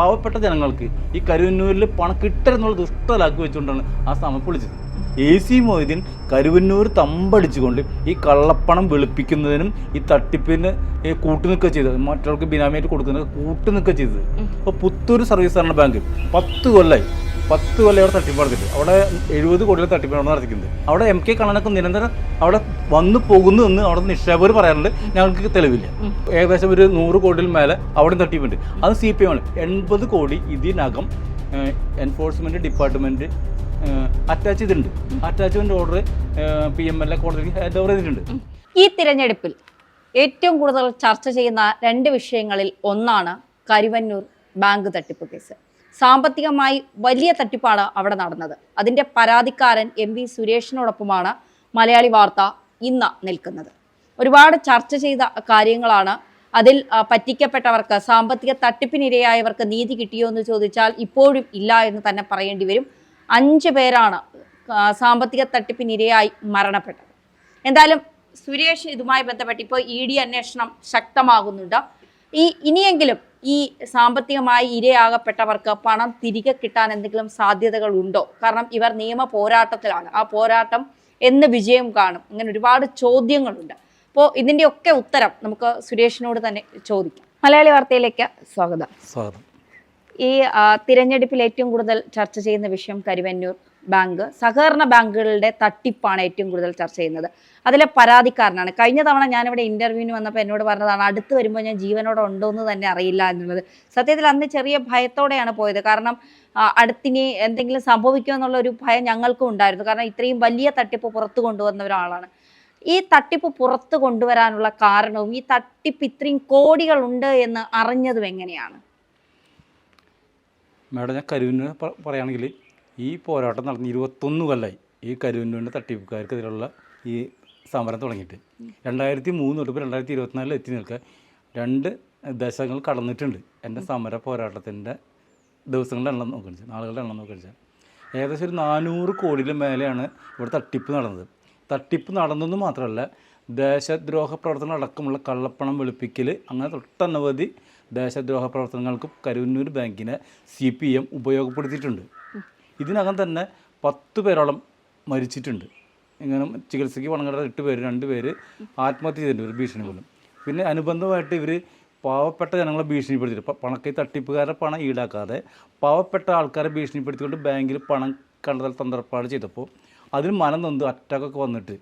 പാവപ്പെട്ട ജനങ്ങൾക്ക് ഈ കരുവന്നൂരിൽ പണം കിട്ടരുന്നുള്ള ദുഷ്ടലാക്കി വെച്ചുകൊണ്ടാണ് ആ സമയം പൊളിച്ചത്. എ സി മൊയ്തീൻ കരുവന്നൂർ തമ്പടിച്ചുകൊണ്ട് ഈ കള്ളപ്പണം വെളുപ്പിക്കുന്നതിനും ഈ തട്ടിപ്പിന് ഈ കൂട്ടുനിൽക്കുക ചെയ്തത്. മറ്റവർക്ക് ബിനാമിയായിട്ട് കൊടുക്കുന്ന കൂട്ടുനിൽക്കുക ചെയ്തത്. അപ്പോൾ പുത്തൂർ സർവീസ് ബാങ്ക് പത്ത് കൊല്ലമായി പത്ത് കൊല്ലം അവിടെ തട്ടിപ്പ് നടത്തിയിട്ട് അവിടെ എഴുപത് കോടിയുടെ തട്ടിപ്പാണ് നടത്തിക്കുന്നത് അവിടെ എം കെ കണ്ണനൊക്കെ നിരന്തരം അവിടെ വന്നു പോകുന്നു എന്ന് അവിടെ നിക്ഷേപകർ പറയാറുണ്ട്. ഞങ്ങൾക്ക് തെളിവില്ല. ഏകദേശം ഒരു നൂറ് കോടിയിൽ മേലെ അവിടെ തട്ടിപ്പുണ്ട്. അത് സി പി എം ആണ്. എൺപത് കോടി ഇതിനകം എൻഫോഴ്സ്മെന്റ് ഡിപ്പാർട്ട്മെന്റ് അറ്റാച്ച് ചെയ്തിട്ടുണ്ട്. Attachment order P M L A കോടതിക്ക് ഹാൻഡ് ഓവർ ചെയ്തിട്ടുണ്ട്. ഈ തിരഞ്ഞെടുപ്പിൽ ഏറ്റവും കൂടുതൽ ചർച്ച ചെയ്യുന്ന രണ്ട് വിഷയങ്ങളിൽ ഒന്നാണ് കരുവന്നൂർ ബാങ്ക് തട്ടിപ്പ് കേസ്. സാമ്പത്തികമായി വലിയ തട്ടിപ്പാണ് അവിടെ നടന്നത്. അതിന്റെ പരാതിക്കാരൻ എം വി സുരേഷിനോടൊപ്പമാണ് മലയാളി വാർത്ത ഇന്ന് നിൽക്കുന്നത്. ഒരുപാട് ചർച്ച ചെയ്ത കാര്യങ്ങളാണ്. അതിൽ പറ്റിക്കപ്പെട്ടവർക്ക് സാമ്പത്തിക തട്ടിപ്പിനിരയായവർക്ക് നീതി കിട്ടിയോ എന്ന് ചോദിച്ചാൽ ഇപ്പോഴും ഇല്ല എന്ന് തന്നെ പറയേണ്ടി വരും. അഞ്ച് പേരാണ് സാമ്പത്തിക തട്ടിപ്പിനിരയായി മരണപ്പെട്ടത്. എന്തായാലും സുരേഷ് ഇതുമായി ബന്ധപ്പെട്ട് ഇപ്പോൾ ഇ ഡി അന്വേഷണം ശക്തമാകുന്നുണ്ട്. ഈ ഇനിയെങ്കിലും ഈ സാമ്പത്തികമായി ഇരയാകപ്പെട്ടവർക്ക് പണം തിരികെ കിട്ടാൻ എന്തെങ്കിലും സാധ്യതകൾ ഉണ്ടോ കാരണം ഇവർ നിയമ പോരാട്ടത്തിലാണ്. ആ പോരാട്ടം എന്ന് വിജയം കാണും. അങ്ങനെ ഒരുപാട് ചോദ്യങ്ങളുണ്ട്. അപ്പോൾ ഇതിന്റെയൊക്കെ ഉത്തരം നമുക്ക് സുരേഷിനോട് തന്നെ ചോദിക്കാം. മലയാളി വാർത്തയിലേക്ക് സ്വാഗതം. സ്വാഗതം. ഈ തിരഞ്ഞെടുപ്പിൽ ഏറ്റവും കൂടുതൽ ചർച്ച ചെയ്യുന്ന വിഷയം കരുവന്നൂർ. ബാങ്ക് സഹകരണ ബാങ്കുകളുടെ തട്ടിപ്പാണ് ഏറ്റവും കൂടുതൽ ചർച്ച ചെയ്യുന്നത്. അതിലെ പരാതിക്കാരനാണ്. കഴിഞ്ഞ തവണ ഞാനിവിടെ ഇന്റർവ്യൂവിന് വന്നപ്പോൾ എന്നോട് പറഞ്ഞതാണ് അടുത്ത് വരുമ്പോൾ ഞാൻ ജീവനോടെ ഉണ്ടോ എന്ന് തന്നെ അറിയില്ല എന്നുള്ളത്. സത്യത്തിൽ അന്ന് ചെറിയ ഭയത്തോടെയാണ് പോയത്. കാരണം അടുത്തിനി എന്തെങ്കിലും സംഭവിക്കുമോ എന്നുള്ള ഒരു ഭയം ഞങ്ങൾക്കും ഉണ്ടായിരുന്നു. കാരണം ഇത്രയും വലിയ തട്ടിപ്പ് പുറത്തു കൊണ്ടുവന്ന ഒരാളാണ്. ഈ തട്ടിപ്പ് പുറത്തു കൊണ്ടുവരാനുള്ള കാരണവും ഈ തട്ടിപ്പ് ഇത്രയും കോടികളുണ്ട് എന്ന് അറിഞ്ഞതും എങ്ങനെയാണ്? മാഡം ഞാൻ കരുവിന് പറയുകയാണെങ്കിൽ ഈ പോരാട്ടം നടന്ന് ഇരുപത്തൊന്ന് കൊല്ലമായി ഈ കരുവിന്റെ തട്ടിപ്പുകാർക്കെതിരെയുള്ള ഈ സമരം തുടങ്ങിയിട്ട്. രണ്ടായിരത്തി മൂന്ന് തൊട്ട് രണ്ടായിരത്തി ഇരുപത്തിനാലിൽ എത്തി നിൽക്കുക. രണ്ട് ദശകങ്ങൾ കടന്നിട്ടുണ്ട് എന്റെ സമര പോരാട്ടത്തിന്റെ ദിവസങ്ങളുടെ എണ്ണം നോക്കിച്ചാൽ നാളുകളുടെ എണ്ണം നോക്കിച്ചാൽ ഏകദേശം ഒരു നാനൂറ് കോടിയിലും മേലെയാണ് ഇവിടെ തട്ടിപ്പ് നടന്നത്. തട്ടിപ്പ് നടന്നെന്ന് മാത്രമല്ല ദേശദ്രോഹ പ്രവർത്തനങ്ങൾ അടക്കമുള്ള കള്ളപ്പണം വെളുപ്പിക്കൽ അങ്ങനെ തൊട്ടനവധി ദേശദ്രോഹ പ്രവർത്തനങ്ങൾക്ക് കരുവന്നൂർ ബാങ്കിനെ സി പി എം ഉപയോഗപ്പെടുത്തിയിട്ടുണ്ട്. ഇതിനകം തന്നെ പത്ത് പേരോളം മരിച്ചിട്ടുണ്ട്. ഇങ്ങനെ ചികിത്സയ്ക്ക് പണം എട്ട് പേര് രണ്ട് പേര് ആത്മഹത്യ ചെയ്തിട്ടുണ്ട് ഒരു ഭീഷണി പോലും പിന്നെ അനുബന്ധമായിട്ട് ഇവർ പാവപ്പെട്ട ജനങ്ങളെ ഭീഷണിപ്പെടുത്തിയിട്ട് പണക്കൈ തട്ടിപ്പുകാരെ പണം ഈടാക്കാതെ പാവപ്പെട്ട ആൾക്കാരെ ഭീഷണിപ്പെടുത്തിക്കൊണ്ട് ബാങ്കിൽ പണം കണ്ടതൽ തന്ത്രപ്പാട് ചെയ്തപ്പോൾ അതിന് മനം നൊന്ത് അറ്റാക്കൊക്കെ വന്നിട്ട്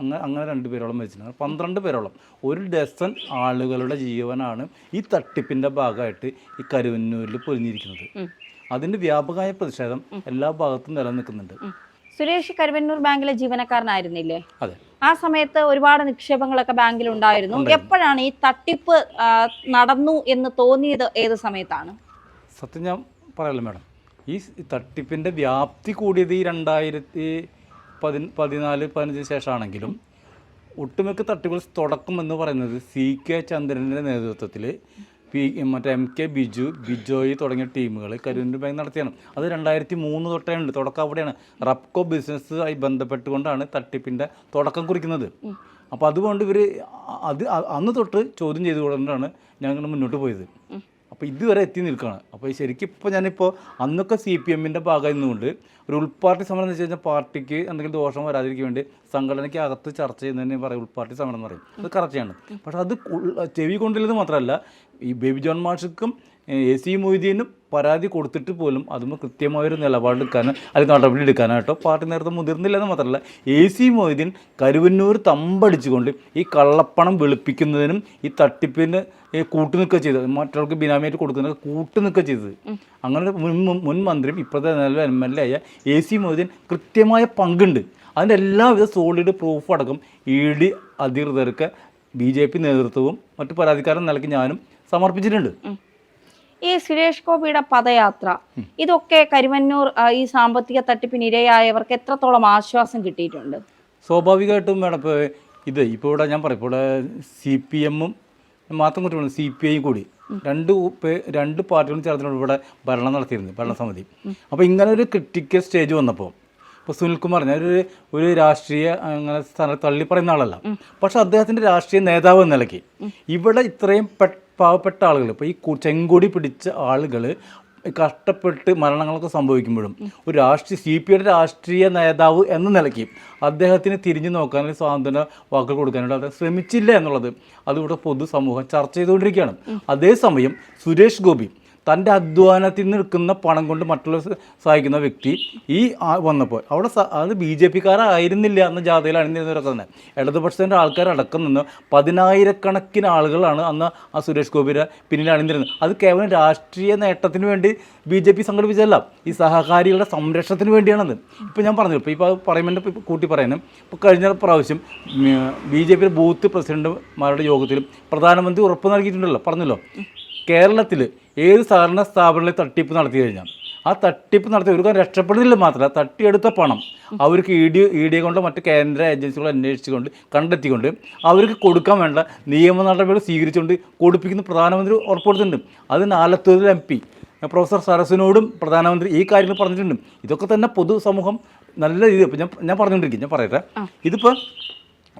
അങ്ങനെ അങ്ങനെ രണ്ട് പേരോളം മരിച്ചിട്ടുണ്ട്. പന്ത്രണ്ട് പേരോളം. ഒരു ഡസൻ ആളുകളുടെ ജീവനാണ് ഈ തട്ടിപ്പിന്റെ ഭാഗമായിട്ട് ഈ കരുവന്നൂരിൽ പൊലിഞ്ഞിരിക്കുന്നത്. അതിന്റെ വ്യാപകമായ പ്രതിഷേധം എല്ലാ ഭാഗത്തും നിലനിൽക്കുന്നുണ്ട്. സുരേഷ് കരുവന്നൂർ ബാങ്കിലെ ജീവനക്കാരനായിരുന്നില്ലേ? അതെ. ആ സമയത്ത് ഒരുപാട് നിക്ഷേപങ്ങളൊക്കെ ബാങ്കിൽ ഉണ്ടായിരുന്നു. എപ്പോഴാണ് ഈ തട്ടിപ്പ് നടന്നു എന്ന് തോന്നിയത് ഏത് സമയത്താണ്? സത്യം ഞാൻ പറയാലോ മാഡം. ഈ തട്ടിപ്പിന്റെ തട്ടിപ്പിന്റെ വ്യാപ്തി കൂടിയത് ഈ രണ്ടായിരത്തി പതി പതിനാല് പതിനഞ്ചിന് ശേഷമാണെങ്കിലും ഒട്ടുമിക്ക തട്ടിപ്പുകൾ തുടക്കം എന്ന് പറയുന്നത് സി കെ ചന്ദ്രന്റെ നേതൃത്വത്തിൽ പി മറ്റേ എം കെ ബിജു ബിജോയ് തുടങ്ങിയ ടീമുകൾ കരുവിന്റെ ബാങ്ക് നടത്തിയാണ്. അത് രണ്ടായിരത്തി മൂന്ന് തൊട്ടേ ഉണ്ട്. തുടക്കം അവിടെയാണ്. റബ്കോ ആയി ബന്ധപ്പെട്ടുകൊണ്ടാണ് തട്ടിപ്പിന്റെ തുടക്കം കുറിക്കുന്നത്. അപ്പോൾ അതുകൊണ്ട് ഇവർ അത് അന്ന് തൊട്ട് ചോദ്യം ചെയ്തുകൊണ്ടാണ് ഞങ്ങൾ മുന്നോട്ട് പോയത്. അപ്പോൾ ഇതുവരെ എത്തി നിൽക്കുകയാണ്. അപ്പോൾ ശരിക്കും ഇപ്പോൾ ഞാനിപ്പോൾ അന്നൊക്കെ സി പി എമ്മിന്റെ ഭാഗമായി നിന്നുകൊണ്ട് ഒരു ഉൾപാർട്ടി സമരം എന്ന് വെച്ച് കഴിഞ്ഞാൽ പാർട്ടിക്ക് എന്തെങ്കിലും ദോഷം വരാതിരിക്കാൻ വേണ്ടി സംഘടനയ്ക്ക് അകത്ത് ചർച്ച ചെയ്യുന്നതിന് പറയും. ഉൾപാർട്ടി സമരം എന്ന് പറയും. അത് കറക്റ്റാണ് പക്ഷേ അത് ചെവി കൊണ്ടില്ലെന്ന് മാത്രമല്ല ഈ ബേബി ജോൺ മാഷക്കും എ സി മൊയ്തീനും പരാതി കൊടുത്തിട്ട് പോലും അതുമ്പോൾ കൃത്യമായൊരു നിലപാടെടുക്കാനോ അല്ലെങ്കിൽ നടപടി എടുക്കാനായിട്ടോ പാർട്ടി നേതൃത്വം മുതിർന്നില്ലെന്ന് മാത്രമല്ല എ സി മൊയ്തീൻ കരുവന്നൂർ തമ്പടിച്ചുകൊണ്ട് ഈ കള്ളപ്പണം വെളുപ്പിക്കുന്നതിനും ഈ തട്ടിപ്പിന് കൂട്ടുനിൽക്കുക ചെയ്തത്. മറ്റവർക്ക് ബിനാമിയായിട്ട് കൊടുക്കുന്ന കൂട്ടുനിൽക്കുക ചെയ്തത്. അങ്ങനെ മുൻ മുൻ- മുൻ മന്ത്രിയും ഇപ്പോഴത്തെ നിലവിലെ എം എൽ എ ആയ എ സി മൊയ്തീൻ കൃത്യമായ പങ്കുണ്ട്. അതിന്റെ എല്ലാവിധ സോളിഡ് പ്രൂഫ് അടക്കം ഇ ഡി അധികൃതർക്ക് ബി ജെ പി നേതൃത്വവും മറ്റു പരാതിക്കാരൻ നിലയ്ക്ക് ഞാനും സമർപ്പിച്ചിട്ടുണ്ട്. ഈ സുരേഷ് ഗോപിയുടെ പദയാത്ര ഇതൊക്കെ കരുവന്നൂർ ഈ സാമ്പത്തിക തട്ടിപ്പിന് ഇരയായവർക്ക് എത്രത്തോളം ആശ്വാസം കിട്ടിയിട്ടുണ്ട്? സ്വാഭാവികമായിട്ടും വേണം. ഇപ്പോൾ ഇത് ഇപ്പോൾ ഇവിടെ ഞാൻ പറയും. ഇപ്പോൾ ഇവിടെ സി പി എമ്മും മാത്രം കുറ്റമാണ് സി പി ഐ കൂടി. രണ്ട് രണ്ട് പാർട്ടികളും ചേർത്തിട്ടുണ്ട് ഇവിടെ ഭരണം നടത്തിയിരുന്നത് ഭരണസമിതി. അപ്പോൾ ഇങ്ങനെ ഒരു ക്രിട്ടിക്കൽ സ്റ്റേജ് വന്നപ്പോൾ ഇപ്പോൾ സുനിൽകുമാർ ഞാനൊരു ഒരു ഒരു രാഷ്ട്രീയ അങ്ങനെ തള്ളി പറയുന്ന ആളല്ല. പക്ഷെ അദ്ദേഹത്തിന്റെ രാഷ്ട്രീയ നേതാവ് എന്ന നിലയ്ക്ക് ഇവിടെ ഇത്രയും പെട്ടെന്ന് പാവപ്പെട്ട ആളുകൾ. ഇപ്പോൾ ഈ ചെങ്കൊടി പിടിച്ച ആളുകൾ കഷ്ടപ്പെട്ട് മരണങ്ങളൊക്കെ സംഭവിക്കുമ്പോഴും ഒരു രാഷ്ട്രീയ സി പി ഐയുടെ രാഷ്ട്രീയ നേതാവ് എന്ന നിലയ്ക്ക് അദ്ദേഹത്തിന് തിരിഞ്ഞു നോക്കാനും സ്വാതന്ത്ര്യ വാക്കുകൾ കൊടുക്കാനായിട്ട് അദ്ദേഹം ശ്രമിച്ചില്ല എന്നുള്ളത് അതിവിടെ പൊതുസമൂഹം ചർച്ച ചെയ്തുകൊണ്ടിരിക്കുകയാണ്. അതേസമയം സുരേഷ് ഗോപി തന്റെ അധ്വാനത്തിൽ നിന്ന് എടുക്കുന്ന പണം കൊണ്ട് മറ്റുള്ളവർ സഹായിക്കുന്ന വ്യക്തി ഈ വന്നപ്പോൾ അവിടെ അത് ബി ജെ പിക്കാരായിരുന്നില്ല എന്ന ജാഥയിൽ അണിനിരുന്നവരൊക്കെ തന്നെ ഇടതുപക്ഷത്തിന്റെ ആൾക്കാരടക്കം നിന്ന് പതിനായിരക്കണക്കിന് ആളുകളാണ് അന്ന് ആ സുരേഷ് ഗോപിയുടെ പിന്നിൽ അണിഞ്ഞിരുന്നത് അത് കേവലം രാഷ്ട്രീയ നേട്ടത്തിന് വേണ്ടി ബി ജെ പി സംഘടിപ്പിച്ചല്ല ഈ സഹകാരികളുടെ സംരക്ഷണത്തിന് വേണ്ടിയാണത്. ഇപ്പോൾ ഞാൻ പറഞ്ഞു ഇപ്പോൾ ഇപ്പോൾ പറയുമ്പോൾ കൂട്ടി പറയാനും ഇപ്പോൾ കഴിഞ്ഞ പ്രാവശ്യം ബി ജെ പിയുടെ ബൂത്ത് പ്രസിഡന്റുമാരുടെ യോഗത്തിലും പ്രധാനമന്ത്രി ഉറപ്പ് നൽകിയിട്ടുണ്ടല്ലോ പറഞ്ഞല്ലോ. കേരളത്തിൽ ഏത് സഹകരണ സ്ഥാപനങ്ങളിൽ തട്ടിപ്പ് നടത്തി കഴിഞ്ഞാൽ? ആ തട്ടിപ്പ് നടത്തി ഒരു കാര്യം രക്ഷപ്പെടുന്നില്ല മാത്രമല്ല തട്ടിയെടുത്ത പണം അവർക്ക് ഇ ഡി ഇ ഡി കൊണ്ട് മറ്റ് കേന്ദ്ര ഏജൻസികളോ അന്വേഷിച്ചുകൊണ്ട് കണ്ടെത്തിക്കൊണ്ട് അവർക്ക് കൊടുക്കാൻ വേണ്ട നിയമ നടപടികൾ സ്വീകരിച്ചുകൊണ്ട് കൊടുപ്പിക്കുന്ന പ്രധാനമന്ത്രി ഉറപ്പുകൊടുത്തിട്ടുണ്ട് അതിന് ആലത്തൂരിൽ എം പി പ്രൊഫസർ സരസിനോടും പ്രധാനമന്ത്രി ഈ കാര്യങ്ങൾ പറഞ്ഞിട്ടുണ്ട്. ഇതൊക്കെ തന്നെ പൊതുസമൂഹം നല്ല രീതിയിൽ ഇപ്പം ഞാൻ ഞാൻ പറഞ്ഞുകൊണ്ടിരിക്കും ഞാൻ പറയട്ടെ. ഇതിപ്പോൾ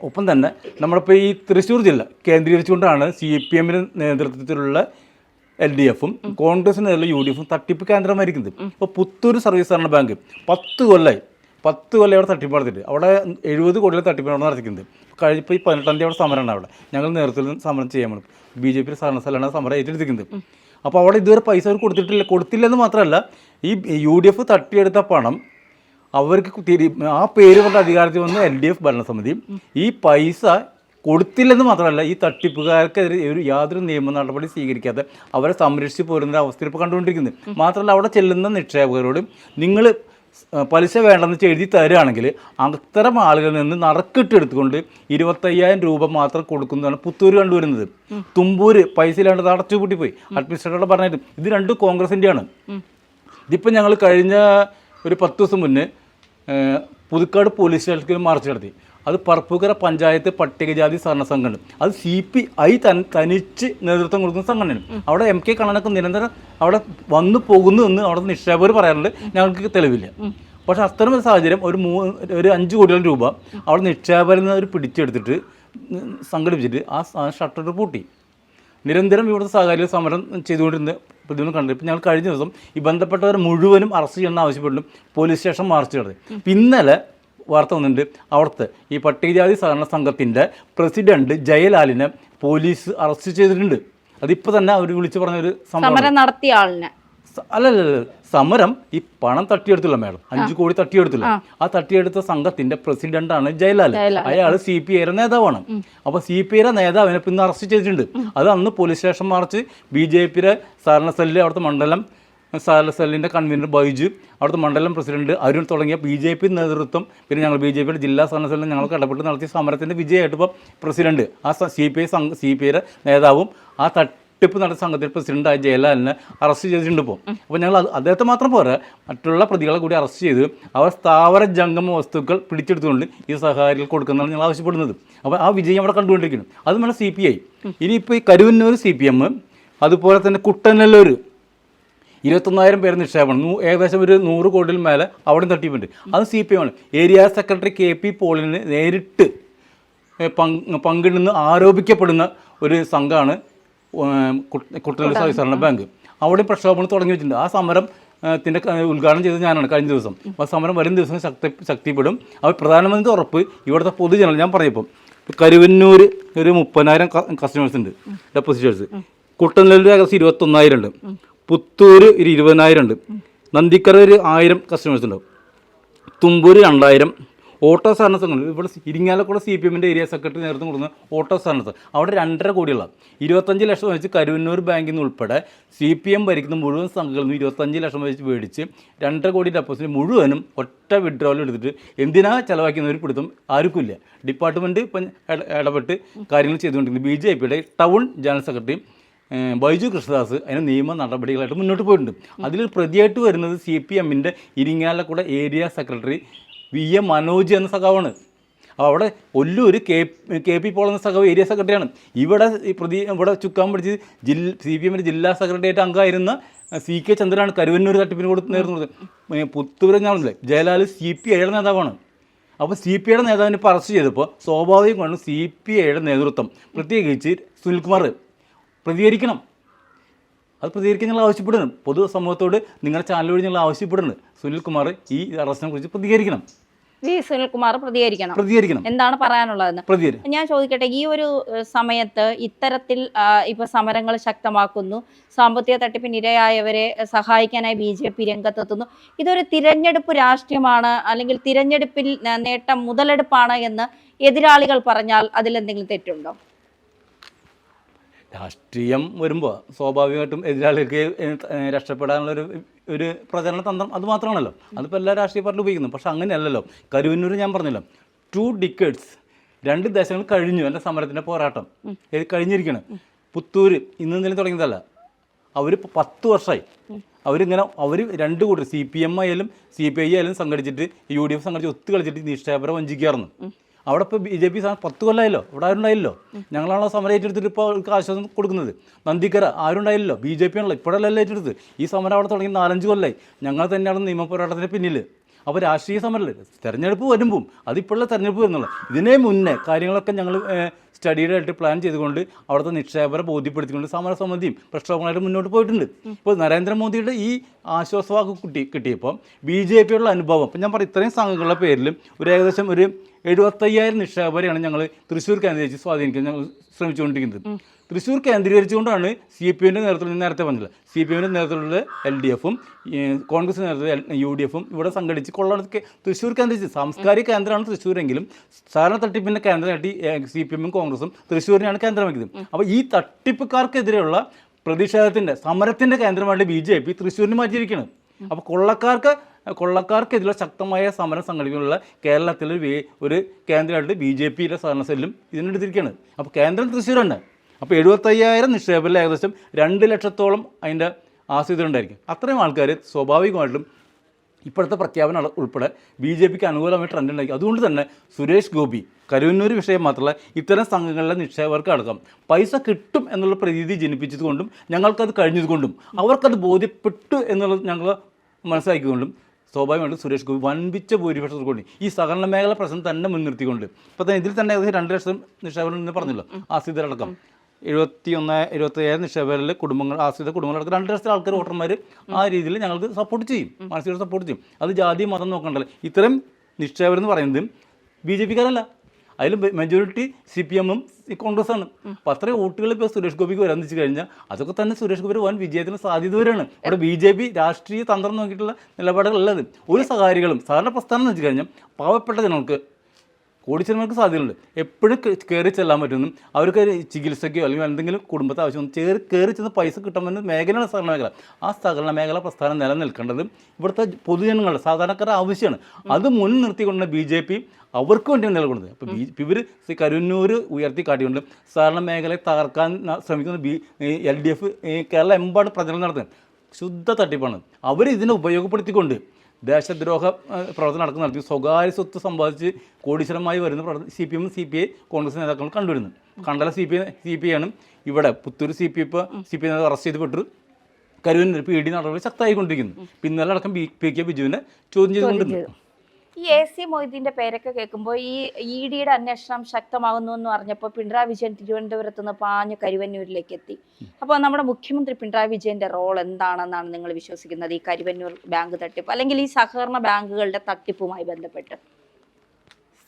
ഒപ്പം തന്നെ നമ്മളിപ്പോൾ ഈ തൃശ്ശൂർ ജില്ല കേന്ദ്രീകരിച്ചുകൊണ്ടാണ് സി പി എമ്മിന്റെ നേതൃത്വത്തിലുള്ള എൽ ഡി എഫും കോൺഗ്രസിനുള്ള യു ഡി എഫും തട്ടിപ്പ് കേന്ദ്രമായിരിക്കുന്നത്. ഇപ്പോൾ പുത്തൂർ സർവീസ് സഹകരണ ബാങ്ക് പത്ത് കൊല്ലമായി പത്ത് കൊല്ലം അവിടെ തട്ടിപ്പ് നടത്തിയിട്ട്. അവിടെ എഴുപത് കോടിയിലെ തട്ടിപ്പാണ് അവിടെ നടത്തിക്കുന്നത് കഴിഞ്ഞപ്പോൾ ഈ പതിനെട്ടാം തീയതി അവിടെ സമരമാണ് അവിടെ. ഞങ്ങൾ നേതൃത്വത്തിൽ സമരം ചെയ്യാൻ വേണം. ബി ജെ പി സഹകരണ സ്ഥലമാണ് സമരം ഏറ്റെടുത്തിരിക്കുന്നത് അപ്പോൾ അവിടെ ഇതുവരെ പൈസ അവർ കൊടുത്തിട്ടില്ല. കൊടുത്തില്ലെന്ന് മാത്രമല്ല ഈ യു ഡി എഫ് തട്ടിയെടുത്ത പണം അവർക്ക് തിരി ആ പേര് കൊണ്ട് അധികാരത്തിൽ വന്ന എൽ ഡി എഫ് ഭരണസമിതി ഈ പൈസ കൊടുത്തില്ലെന്ന് മാത്രമല്ല ഈ തട്ടിപ്പുകാർക്കെതിരെ ഒരു യാതൊരു നിയമ നടപടി സ്വീകരിക്കാതെ അവരെ സംരക്ഷിച്ചു പോരുന്ന അവസ്ഥ അവസ്ഥയിൽ ഇപ്പോൾ കണ്ടുകൊണ്ടിരിക്കുന്നത്. മാത്രമല്ല അവിടെ ചെല്ലുന്ന നിക്ഷേപകരോടും നിങ്ങൾ പലിശ വേണ്ടെന്ന് എഴുതി തരുകയാണെങ്കിൽ അത്തരം ആളുകളിൽ നിന്ന് നറുക്കിട്ടെടുത്തുകൊണ്ട് ഇരുപത്തയ്യായിരം രൂപ മാത്രം കൊടുക്കുന്നതാണ് പുത്തൂർ കണ്ടുവരുന്നത്. തുമ്പൂര് പൈസ ഇല്ലാണ്ട് അടച്ചു പൂട്ടിപ്പോയി. അഡ്മിനിസ്ട്രേറ്ററോട് പറഞ്ഞിട്ട് ഇത് രണ്ടും കോൺഗ്രസിന്റെയാണ് ഇതിപ്പോൾ ഞങ്ങൾ കഴിഞ്ഞ ഒരു പത്ത് ദിവസം മുന്നേ പുതുക്കാട് പോലീസ് സ്റ്റേഷനിൽ മാർച്ച് നടത്തി. അത് പറപ്പുകര പഞ്ചായത്ത് പട്ടികജാതി സഹകരണ സംഘടന. അത് സി പി ഐ തൻ തനിച്ച് നേതൃത്വം കൊടുക്കുന്ന സംഘടനയാണ്. അവിടെ എം കെ കണ്ണനൊക്കെ നിരന്തരം അവിടെ വന്നു പോകുന്നു എന്ന് അവിടെ നിക്ഷേപകർ പറയാറുണ്ട്. ഞങ്ങൾക്ക് തെളിവില്ല. പക്ഷെ അത്തരം ഒരു സാഹചര്യം ഒരു മൂ ഒരു അഞ്ച് കോടി രൂപ അവിടെ നിക്ഷേപകരിൽ നിന്ന് അവർ പിടിച്ചെടുത്തിട്ട് സംഘടിപ്പിച്ചിട്ട് ആ ഷട്ടർ പൂട്ടി. നിരന്തരം ഇവിടുത്തെ സഹകാരികൾ സമരം ചെയ്തുകൊണ്ടിരുന്ന പ്രതിമ കണ്ടു. ഇപ്പം ഞങ്ങൾ കഴിഞ്ഞ ദിവസം ഈ ബന്ധപ്പെട്ടവർ മുഴുവനും അറസ്റ്റ് ചെയ്യണമെന്ന് ആവശ്യപ്പെട്ടും പോലീസ് സ്റ്റേഷൻ മാർച്ച് നടത്തി. ഇന്നലെ വാർത്ത വന്നിട്ടുണ്ട്. അവിടുത്തെ ഈ പട്ടികജാതി സഹകരണ സംഘത്തിന്റെ പ്രസിഡന്റ് ജയലാലിനെ പോലീസ് അറസ്റ്റ് ചെയ്തിട്ടുണ്ട്. അതിപ്പോൾ തന്നെ അവർ വിളിച്ച് പറഞ്ഞൊരു സമരം നടത്തിയ ആളിനെ. അല്ലല്ല സമരം ഈ പണം തട്ടിയെടുത്തില്ല മേഡം. അഞ്ചു കോടി തട്ടിയെടുത്തില്ല. ആ. തട്ടിയെടുത്ത സംഘത്തിന്റെ പ്രസിഡന്റ് ആണ് ജയലാൽ. അയാൾ സി പി ഐയുടെ നേതാവാണ്. അപ്പൊ സി പി ഐയുടെ നേതാവിനെ പിന്നെ അറസ്റ്റ് ചെയ്തിട്ടുണ്ട്. അത് അന്ന് police station march B J പിയുടെ സഹകരണ സെല്ലിൽ അവിടുത്തെ മണ്ഡലം സഹകരണ എല്ലിന്റെ കൺവീനർ ബൈജു അവിടുത്തെ മണ്ഡലം പ്രസിഡന്റ് അരുൺ തുടങ്ങിയ ബി ജെ പി നേതൃത്വം പിന്നെ ഞങ്ങൾ ബി ജെ പിയുടെ ജില്ലാ സഹകരണ ഞങ്ങൾ ഞങ്ങൾക്ക് ഇടപെട്ട് നടത്തിയ സമരത്തിന്റെ വിജയമായിട്ട് ഇപ്പോൾ പ്രസിഡന്റ് ആ സി പി ഐ സംഘ സി പി ഐയുടെ നേതാവും ആ തട്ടിപ്പ് നടത്തിയ സംഘത്തിൽ പ്രസിഡന്റായ ജയലാലിനെ അറസ്റ്റ് ചെയ്തിട്ടുണ്ട് ഇപ്പോൾ അപ്പോൾ ഞങ്ങൾ അദ്ദേഹത്തെ മാത്രം പോരാ മറ്റുള്ള പ്രതികളെ കൂടി അറസ്റ്റ് ചെയ്ത് അവർ സ്ഥാവര ജംഗമ വസ്തുക്കൾ പിടിച്ചെടുത്തുകൊണ്ട് ഈ സഹകാരികൾ കൊടുക്കുന്നതാണ് ഞങ്ങൾ ആവശ്യപ്പെടുന്നത്. അപ്പോൾ ആ വിജയം അവിടെ കണ്ടുകൊണ്ടിരിക്കുന്നു. അതുമല്ല സി പി ഐ ഇനിയിപ്പോൾ ഈ കരുവന്നൂർ സി പി എം അതുപോലെ തന്നെ കുട്ടനല്ലൂർ ഇരുപത്തൊന്നായിരം പേര് നിക്ഷേപണം. നൂ ഏകദേശം ഒരു നൂറ് കോടിയിൽ മേലെ അവിടെ തട്ടിപ്പുണ്ട് അത് സി പി എം ആണ്. ഏരിയ സെക്രട്ടറി കെ പി പോളിന് നേരിട്ട് പങ് പങ്ക് പങ്കിടുന്ന ആരോപിക്കപ്പെടുന്ന ഒരു സംഘമാണ് കുട്ടനാട് സഹകരണ ബാങ്ക്. അവിടെ പ്രക്ഷോഭങ്ങൾ തുടങ്ങി വെച്ചിട്ടുണ്ട്. ആ സമരം ത്തിന്റെ ഉദ്ഘാടനം ചെയ്തത് ഞാനാണ് കഴിഞ്ഞ ദിവസം. ആ സമരം വരും ദിവസം ശക്തി ശക്തിപ്പെടും. അവർ പ്രധാനമന്ത്രി ഉറപ്പ്. ഇവിടുത്തെ പൊതുജനങ്ങൾ ഞാൻ പറയപ്പം കരുവന്നൂർ ഒരു മുപ്പതിനായിരം കസ്റ്റമേഴ്സ് ഉണ്ട് ഡെപ്പോസിറ്റേഴ്സ് കുട്ടനെല്ലൂർ ഏകദേശം ഇരുപത്തൊന്നായിരം ഉണ്ട്. പുത്തൂർ ഒരു ഇരുപതിനായിരം ഉണ്ട്. നന്ദിക്കര ഒരു ആയിരം കസ്റ്റമേഴ്സ് ഉണ്ടാവും. തുമ്പൂർ രണ്ടായിരം. ഓട്ടോ സഹകരണ സംഘങ്ങൾ ഇവിടെ ഇരിങ്ങാലക്കുട സി പി എമ്മിന്റെ ഏരിയ സെക്രട്ടറി നേതൃത്വം കൊടുക്കുന്ന ഓട്ടോ സഹകരണ സംഘം അവിടെ രണ്ടര കോടിയുള്ള. ഇരുപത്തഞ്ച് ലക്ഷം വെച്ച് കരുവന്നൂർ ബാങ്കിൽ നിന്ന് ഉൾപ്പെടെ സി പി എം ഭരിക്കുന്ന മുഴുവൻ സംഘങ്ങളിൽ നിന്ന് ഇരുപത്തഞ്ച് ലക്ഷം വെച്ച് മേടിച്ച് രണ്ടര കോടി ഡെപ്പോസിറ്റ് മുഴുവനും ഒറ്റ വിഡ്രോവൽ എടുത്തിട്ട് എന്തിനാ ചിലവാക്കുന്ന ഒരു ആർക്കും ഇല്ല ഡിപ്പാർട്ട്മെന്റ് ഇപ്പം ഇടപെട്ട് കാര്യങ്ങൾ ചെയ്തുകൊണ്ടിരിക്കുന്നത് ബി ജെ പിയുടെ ടൗൺ ജനറൽ സെക്രട്ടറി ഏഹ് ബൈജു കൃഷ്ണദാസ് അതിന് നിയമ നടപടികളായിട്ട് മുന്നോട്ട് പോയിട്ടുണ്ട്. അതിൽ പ്രതിയായിട്ട് വരുന്നത് സി പി എമ്മിന്റെ Irinjalakuda area secretary V A Manoj എന്ന സഖാവാണ്. അപ്പോൾ അവിടെ Ollur K K P Paul എന്ന സഖാവ് ഏരിയ സെക്രട്ടറിയാണ്. ഇവിടെ പ്രതി ഇവിടെ ചുക്കാൻ പിടിച്ച് ജില്ല സി പി എമ്മിന്റെ ജില്ലാ സെക്രട്ടറിയായിട്ട് അംഗമായിരുന്ന സി കെ ചന്ദ്രനാണ് കരുവന്നൂർ തട്ടിപ്പിന് കൊടുത്ത് നേർന്നത്. പുത്തൂർ ഞാനല്ലേ ജയലാൽ സി പി ഐയുടെ നേതാവാണ്. അപ്പോൾ സി പി ഐയുടെ നേതാവിനെ ഇപ്പോൾ അറസ്റ്റ് ചെയ്തപ്പോൾ സ്വാഭാവികമാണ് സി പി ഐയുടെ നേതൃത്വം പ്രത്യേകിച്ച് സുനിൽകുമാർ പ്രതികരിക്കണം. അത് പ്രതികരിക്കാൻ ഞങ്ങൾ ആവശ്യപ്പെടുന്നു പൊതു സമൂഹത്തോട് നിങ്ങളുടെ ചാനൽ വഴി ഞങ്ങൾ ആവശ്യപ്പെടുന്നു സുനിൽകുമാർ ഈ അറസ്റ്റിനെ കുറിച്ച് പ്രതികരിക്കണം. ജി സുനിൽകുമാർ പ്രതികരിക്കണം. പ്രതികരിക്കണം. എന്താണ് പറയാനുള്ളതെന്ന്? ഞാൻ ചോദിക്കട്ടെ ഈ ഒരു സമയത്ത് ഇത്തരത്തിൽ ഇപ്പൊ സമരങ്ങൾ ശക്തമാക്കുന്നു. സാമ്പത്തിക തട്ടിപ്പിന് ഇരയായവരെ സഹായിക്കാനായി ബി ജെ പി രംഗത്തെത്തുന്നു. ഇതൊരു തിരഞ്ഞെടുപ്പ് രാഷ്ട്രീയമാണ് അല്ലെങ്കിൽ തിരഞ്ഞെടുപ്പിൽ നേട്ടം മുതലെടുപ്പാണ് എന്ന് എതിരാളികൾ പറഞ്ഞാൽ അതിലെന്തെങ്കിലും തെറ്റുണ്ടോ? രാഷ്ട്രീയം വരുമ്പോൾ സ്വാഭാവികമായിട്ടും എതിരാളികൾക്ക് രക്ഷപ്പെടാനുള്ള ഒരു ഒരു പ്രചരണ തന്ത്രം അത് മാത്രമാണല്ലോ. അതിപ്പോൾ എല്ലാ രാഷ്ട്രീയ പാർട്ടിയും ഉപയോഗിക്കുന്നു. പക്ഷെ അങ്ങനെയല്ലല്ലോ. കരുവന്നൂർ ഞാൻ പറഞ്ഞല്ലോ ടു ഡിക്കേഡ്സ് രണ്ട് ദശങ്ങൾ കഴിഞ്ഞു എന്റെ സമരത്തിന്റെ പോരാട്ടം. ഇത് കഴിഞ്ഞിരിക്കണം. പുത്തൂർ ഇന്ന് ഇന്നലെ തുടങ്ങിയതല്ല. അവർ പത്ത് വർഷമായി അവരിങ്ങനെ അവർ രണ്ട് കൂട്ടർ സി പി എം ആയാലും സി പി ഐ ആയാലും സംഘടിച്ചിട്ട് യു ഡി എഫ് സംഘടിച്ച് ഒത്തു കളിച്ചിട്ട് നിക്ഷേപരെ വഞ്ചിക്കാറുന്നു അവിടെ ഇപ്പോൾ ബി ജെ പി പത്ത് കൊല്ലമായല്ലോ ഇവിടെ ആരുണ്ടായില്ലോ ഞങ്ങളാണല്ലോ സമരം ഏറ്റെടുത്തിട്ട് ഇപ്പോൾ അവർക്ക് ആശ്വാസം കൊടുക്കുന്നത്? നന്ദിക്കര ആരുണ്ടായില്ലോ ബി ജെ പി ആണല്ലോ. ഇപ്പോഴല്ല ഏറ്റെടുത്ത് ഈ സമരം അവിടെ തുടങ്ങി നാലഞ്ച് കൊല്ലമായി ഞങ്ങൾ തന്നെയാണ് നിയമ പോരാട്ടത്തിന് പിന്നിൽ അപ്പോൾ രാഷ്ട്രീയ സമരമല്ലേ തെരഞ്ഞെടുപ്പ് വരുമ്പം അതിപ്പോഴുള്ള തെരഞ്ഞെടുപ്പ് വരുന്നുള്ളൂ. ഇതിനേ മുന്നേ കാര്യങ്ങളൊക്കെ ഞങ്ങൾ സ്റ്റഡിയുടെ ആയിട്ട് പ്ലാൻ ചെയ്തുകൊണ്ട് അവിടുത്തെ നിക്ഷേപരെ ബോധ്യപ്പെടുത്തിക്കൊണ്ട് സമരസമിതിയും പ്രക്ഷോഭങ്ങളായിട്ട് മുന്നോട്ട് പോയിട്ടുണ്ട്. ഇപ്പോൾ നരേന്ദ്രമോദിയുടെ ഈ ആശ്വാസവാക്ക് കിട്ടി കിട്ടിയപ്പോൾ ബി ജെ പിയുള്ള അനുഭവം ഇപ്പം ഞാൻ പറയും ഇത്രയും സംഘങ്ങളുടെ പേരിലും ഒരു ഏകദേശം ഒരു എഴുപത്തയ്യായിരം നിക്ഷേപരെയാണ് ഞങ്ങൾ തൃശ്ശൂർ കേന്ദ്രീകരിച്ച് സ്വാധീനിക്കാൻ ഞങ്ങൾ ശ്രമിച്ചുകൊണ്ടിരിക്കുന്നത്. തൃശ്ശൂർ കേന്ദ്രീകരിച്ചുകൊണ്ടാണ് സി പി എമ്മിന്റെ നേതൃത്വത്തിൽ നേരത്തെ പറഞ്ഞത്. സി പി എമ്മിന്റെ നേതൃത്വത്തിലുള്ള എൽ ഡി എഫും കോൺഗ്രസ് നേതൃത്വത്തിൽ യു ഡി എഫും ഇവിടെ സംഘടിച്ച് കൊള്ളടക്ക് തൃശ്ശൂർ കേന്ദ്രീകരിച്ച്. സാംസ്കാരിക കേന്ദ്രമാണ് തൃശ്ശൂരെങ്കിലും. സാധാരണ തട്ടിപ്പിന്റെ കേന്ദ്രമായിട്ട് സി പി എമ്മും കോൺഗ്രസും തൃശ്ശൂരിനെയാണ് കേന്ദ്രമാക്കിയത്. അപ്പോൾ ഈ തട്ടിപ്പുകാർക്കെതിരെയുള്ള പ്രതിഷേധത്തിന്റെ സമരത്തിന്റെ കേന്ദ്രമായിട്ട് ബി ജെ പി തൃശ്ശൂരിന് മാറ്റിയിരിക്കുന്നത് അപ്പോൾ കൊള്ളക്കാർക്ക് കൊള്ളക്കാർക്കെതിരെ ശക്തമായ സമരം സംഘടിപ്പിക്കാനുള്ള കേരളത്തിലെ ഒരു കേന്ദ്രമായിട്ട് ബി ജെ പിയിലെ സഹകരണ സെല്ലും ഇതിനെടുത്തിരിക്കുകയാണ് അപ്പോൾ കേന്ദ്രം തൃശ്ശൂരാണ്. അപ്പോൾ എഴുപത്തയ്യായിരം നിക്ഷേപത്തിൽ ഏകദേശം രണ്ട് ലക്ഷത്തോളം അതിന്റെ ആശ്രിതർ ഉണ്ടായിരിക്കും. അത്രയും ആൾക്കാർ സ്വാഭാവികമായിട്ടും ഇപ്പോഴത്തെ പ്രഖ്യാപനം ഉൾപ്പെടെ ബി ജെ പിക്ക് അനുകൂലമായ ട്രെൻഡ് ഉണ്ടാക്കി അതുകൊണ്ട് തന്നെ സുരേഷ് ഗോപി കരുവന്നൂർ വിഷയം മാത്രമല്ല ഇത്തരം സംഘങ്ങളിലെ നിക്ഷേപകർക്ക് അടക്കം പൈസ കിട്ടും എന്നുള്ള പ്രതീതി ജനിപ്പിച്ചതുകൊണ്ടും ഞങ്ങൾക്കത് കഴിഞ്ഞതുകൊണ്ടും അവർക്കത് ബോധ്യപ്പെട്ടു എന്നുള്ളത് ഞങ്ങൾ മനസ്സിലാക്കിക്കൊണ്ടും സ്വാഭാവികമായിട്ടും സുരേഷ് ഗോപി വൻപിച്ച ഭൂരിപക്ഷത്തോടു കൂടി ഈ സഹകരണ മേഖല പ്രശ്നം തന്നെ മുൻനിർത്തിക്കൊണ്ട്. ഇപ്പോൾ തന്നെ ഇതിൽ തന്നെ ഏകദേശം രണ്ട് ലക്ഷം നിക്ഷേപകർ നിന്ന് പറഞ്ഞല്ലോ ആശ്രിതരടക്കം. എഴുപത്തി ഒന്ന് എഴുപത്തയ്യായിരം നിക്ഷേപകരിൽ കുടുംബങ്ങൾ ആശ്രിത കുടുംബങ്ങളടക്കം രണ്ട് ലക്ഷത്തിൽ ആൾക്കാർ വോട്ടർമാർ ആ രീതിയിൽ ഞങ്ങൾക്ക് സപ്പോർട്ട് ചെയ്യും മാനസിക സപ്പോർട്ട് ചെയ്യും. അത് ജാതി മതം നോക്കണ്ടല്ലോ. ഇത്തരം നിക്ഷേപർ എന്ന് പറയുന്നത് ബി ജെ പിക്കാരല്ല. അതിൽ മെജോറിറ്റി സി പി എമ്മും കോൺഗ്രസ് ആണ്. അപ്പോൾ അത്രയും വോട്ടുകൾ ഇപ്പോൾ സുരേഷ് ഗോപിക്ക് വരാൻ വെച്ച് കഴിഞ്ഞാൽ അതൊക്കെ തന്നെ സുരേഷ് ഗോപി വൻ വിജയത്തിന് സാധ്യത വരെയാണ് അവിടെ ബി ജെ പി രാഷ്ട്രീയ തന്ത്രം നോക്കിയിട്ടുള്ള നിലപാടുകളുള്ളത് ഒരു സഹകാരികളും സാധാരണ പ്രസ്ഥാനം എന്ന് വെച്ച് കഴിഞ്ഞാൽ പാവപ്പെട്ട ജനങ്ങൾക്ക് കോടിച്ചന്മാർക്ക് സാധ്യതയുണ്ട് എപ്പോഴും കയറി ചെല്ലാൻ പറ്റുന്നു അവർക്ക് ചികിത്സയ്ക്കോ അല്ലെങ്കിൽ എന്തെങ്കിലും കുടുംബത്തെ ആവശ്യം ചേറി കയറി ചെന്ന് പൈസ കിട്ടുമെന്ന് മേഖലയാണ് സഹകരണ മേഖല. ആ സഹകരണ മേഖല പ്രസ്ഥാനം നിലനിൽക്കേണ്ടത് ഇവിടുത്തെ പൊതുജനങ്ങളുടെ സാധാരണക്കാരുടെ ആവശ്യമാണ്. അത് മുൻ മുൻനിർത്തിക്കൊണ്ട് ബി ജെ പി അവർക്ക് വേണ്ടി നിലകൊണ്ടത്. അപ്പോൾ ബി ഇവർ കരുന്നൂർ ഉയർത്തി കാട്ടിക്കൊണ്ട് സഹകരണ മേഖലയെ തകർക്കാൻ ശ്രമിക്കുന്ന B L D F Kerala എമ്പാട് പ്രചരണം നടത്തുന്നത്. ശുദ്ധ തട്ടിപ്പാണ്. അവർ ഇതിനെ ഉപയോഗപ്പെടുത്തിക്കൊണ്ട് ദേശദ്രോഹ പ്രവർത്തനം നടക്കുന്ന നടത്തി. സ്വകാര്യ സ്വത്ത് സമ്പാദിച്ച് കോടീശ്വരമായി വരുന്ന പ്രവർത്തനം C P M C P I Congress നേതാക്കൾ കണ്ടുവരുന്നു. Kandala C P C P I ആണ്. ഇവിടെ പുത്തൂർ സി പി ഇപ്പോൾ സി പി ഐ നേതാവ് അറസ്റ്റ് ചെയ്തപ്പെട്ടു കരുവന്നൂർ പി ഡി നടപടി ശക്തമായിക്കൊണ്ടിരിക്കുന്നു. പിന്നാലെ അടക്കം പി കെ ബിജുവിനെ ചോദ്യം ചെയ്തുകൊണ്ടിരുന്നു. ഈ എ സി മൊയ്തീന്റെ പേരൊക്കെ കേൾക്കുമ്പോൾ ഈ ഇ ഡിയുടെ അന്വേഷണം ശക്തമാകുന്നു എന്ന് പറഞ്ഞപ്പോൾ പിണറായി വിജയൻ തിരുവനന്തപുരത്ത് നിന്ന് പാഞ്ഞ് കരുവന്നൂരിലേക്ക് എത്തി. അപ്പോൾ നമ്മുടെ മുഖ്യമന്ത്രി പിണറായി വിജയന്റെ റോൾ എന്താണെന്നാണ് നിങ്ങൾ വിശ്വസിക്കുന്നത്? ഈ കരുവന്നൂർ ബാങ്ക് തട്ടിപ്പ് അല്ലെങ്കിൽ ഈ സഹകരണ ബാങ്കുകളുടെ തട്ടിപ്പുമായി ബന്ധപ്പെട്ട്.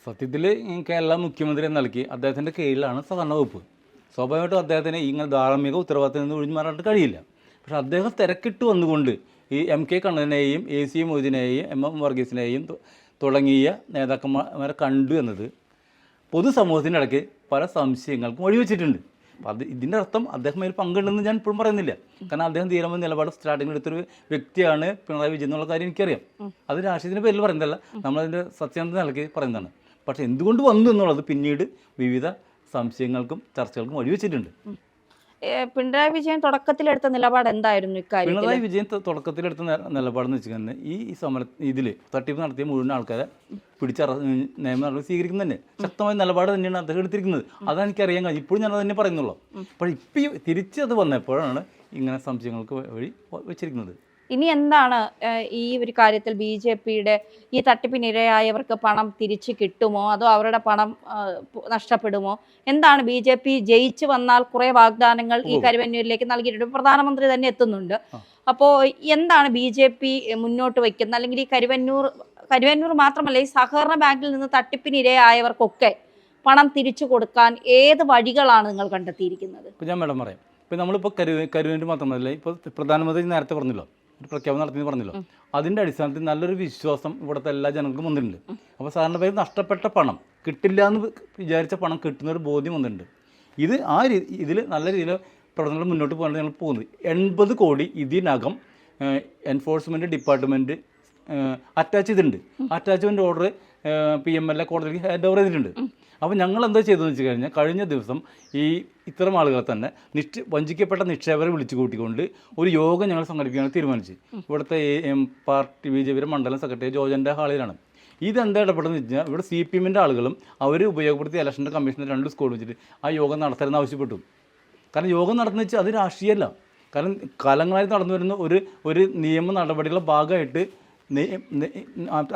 സത്യത്തിൽ കേരള മുഖ്യമന്ത്രി നൽകി അദ്ദേഹത്തിന്റെ കീഴിലാണ് സഹകരണ വകുപ്പ്. സ്വാഭാവികമായിട്ടും അദ്ദേഹത്തിന് ഇങ്ങനെ ധാർമ്മിക ഉത്തരവാദിത്തത്തിൽ നിന്ന് ഒഴിഞ്ഞു മാറാനായിട്ട് കഴിയില്ല. പക്ഷേ അദ്ദേഹം തിരക്കിട്ട് വന്നുകൊണ്ട് ഈ എം കെ കണ്ണനെയും എ സി മൊയ്തീനെയും എം എം വർഗീസിനെയും തുടങ്ങിയ നേതാക്കന്മാരെ കണ്ടു എന്നത് പൊതുസമൂഹത്തിന്റെ ഇടയ്ക്ക് പല സംശയങ്ങൾക്കും വഴിവെച്ചിട്ടുണ്ട് അപ്പോൾ അത് ഇതിന്റെ അർത്ഥം അദ്ദേഹം അതിൽ പങ്കുണ്ടെന്ന് ഞാൻ ഇപ്പോഴും പറയുന്നില്ല. കാരണം അദ്ദേഹം തീരുമാന നിലപാട് സ്റ്റാർട്ടിങ്ങിൽ എടുത്തൊരു വ്യക്തിയാണ് പിണറായി വിജയൻ എന്നുള്ള കാര്യം എനിക്കറിയാം. അത് രാഷ്ട്രീയത്തിന്റെ പേരിൽ പറയുന്നതല്ല. നമ്മളതിന്റെ സത്യാന്ത നിലയ്ക്ക് പറയുന്നതാണ്. പക്ഷേ എന്തുകൊണ്ട് വന്നു എന്നുള്ളത് പിന്നീട് വിവിധ സംശയങ്ങൾക്കും ചർച്ചകൾക്കും വഴിവെച്ചിട്ടുണ്ട് പിണറായി വിജയൻ തുടക്കത്തിലെടുത്ത നിലപാട് എന്തായിരുന്നു ഇക്കാര്യം പിണറായി വിജയൻ തുടക്കത്തിലെടുത്ത നിലപാടെന്ന് വെച്ച് കഴിഞ്ഞാൽ ഈ സമര ഇതിൽ തട്ടിപ്പ് നടത്തിയ മുഴുവൻ ആൾക്കാരെ പിടിച്ച നിയമ നടപടി സ്വീകരിക്കും തന്നെ ശക്തമായ നിലപാട് തന്നെയാണ് അദ്ദേഹം എടുത്തിരിക്കുന്നത്. അതാണ് എനിക്കറിയാൻ കഴിഞ്ഞു ഇപ്പോഴും ഞാൻ തന്നെ പറയുന്നുള്ളൂ. അപ്പോൾ ഇപ്പം തിരിച്ചത് വന്നപ്പോഴാണ് ഇങ്ങനെ സംശയങ്ങൾക്ക് വഴി വെച്ചിരിക്കുന്നത്. ഇനി എന്താണ് ഈ ഒരു കാര്യത്തിൽ ബി ജെ പിയുടെ ഈ തട്ടിപ്പിനിരയായവർക്ക് പണം തിരിച്ചു കിട്ടുമോ? അതോ അവരുടെ പണം നഷ്ടപ്പെടുമോ? എന്താണ് ബി ജെ പി ജയിച്ചു വന്നാൽ കുറെ വാഗ്ദാനങ്ങൾ ഈ കരുവന്നൂരിലേക്ക് നൽകിയിട്ടുണ്ട്. പ്രധാനമന്ത്രി തന്നെ എത്തുന്നുണ്ട്. അപ്പോ അപ്പോൾ എന്താണ് ബി ജെ പി മുന്നോട്ട് വയ്ക്കുന്നത് അല്ലെങ്കിൽ ഈ കരുവന്നൂർ കരുവന്നൂർ മാത്രമല്ല ഈ സഹകരണ ബാങ്കിൽ നിന്ന് തട്ടിപ്പിനിരയായവർക്കൊക്കെ പണം തിരിച്ചു കൊടുക്കാൻ ഏത് വഴികളാണ് നിങ്ങൾ കണ്ടെത്തിയിരിക്കുന്നത്? ഞാൻ മേഡം പറയാം. ഇപ്പോൾ നമ്മളിപ്പോൾ കരു കരുവിന്റെ മാത്രമല്ല ഇപ്പോൾ പ്രധാനമന്ത്രി നേരത്തെ പറഞ്ഞല്ലോ ഒരു പ്രഖ്യാപനം നടത്തിയെന്ന് പറഞ്ഞല്ലോ. അതിന്റെ അടിസ്ഥാനത്തിൽ നല്ലൊരു വിശ്വാസം ഇവിടുത്തെ എല്ലാ ജനങ്ങൾക്കും വന്നിട്ടുണ്ട്. അപ്പോൾ സാറിന്റെ പേര് നഷ്ടപ്പെട്ട പണം കിട്ടില്ല എന്ന് വിചാരിച്ച പണം കിട്ടുന്ന ഒരു ബോധ്യം വന്നിട്ടുണ്ട്. ഇത് ആ രീതി ഇതിൽ നല്ല രീതിയിൽ പ്രവർത്തനങ്ങൾ മുന്നോട്ട് പോകാൻ ഞങ്ങൾ പോകുന്നത് എൺപത് കോടി ഇതിനകം എൻഫോഴ്സ്മെന്റ് ഡിപ്പാർട്ട്മെന്റ് അറ്റാച്ച് ചെയ്തിട്ടുണ്ട്. Attachment order P M L A കോടതിക്ക് ഹാൻഡ് ഓവർ ചെയ്തിട്ടുണ്ട്. അപ്പോൾ ഞങ്ങൾ എന്താ ചെയ്തതെന്ന് വെച്ച് കഴിഞ്ഞാൽ കഴിഞ്ഞ ദിവസം ഈ ഇത്തരം ആളുകളെ തന്നെ നിക്ഷ വഞ്ചിക്കപ്പെട്ട നിക്ഷേപരെ വിളിച്ചു കൂട്ടിക്കൊണ്ട് ഒരു യോഗം ഞങ്ങൾ സംഘടിപ്പിക്കാൻ തീരുമാനിച്ചു. ഇവിടുത്തെ എം പാർട്ടി ബി ജെ പിയുടെ മണ്ഡലം സെക്രട്ടറി ജോജന്റെ ഹാളിലാണ്. ഇതെന്താ ഇടപെടുന്നത് വെച്ച് കഴിഞ്ഞാൽ ഇവിടെ സി പി എമ്മിന്റെ ആളുകളും അവർ ഉപയോഗപ്പെടുത്തിയ ഇലക്ഷന്റെ കമ്മീഷന്റെ രണ്ട് സ്കൂൾ വെച്ചിട്ട് ആ യോഗം നടത്തരുന്ന ആവശ്യപ്പെട്ടു. കാരണം യോഗം നടത്തുന്ന വെച്ചാൽ അത് രാഷ്ട്രീയമല്ല. കാരണം കാലങ്ങളായി നടന്നു വരുന്ന ഒരു ഒരു നിയമ നടപടികളുടെ ഭാഗമായിട്ട്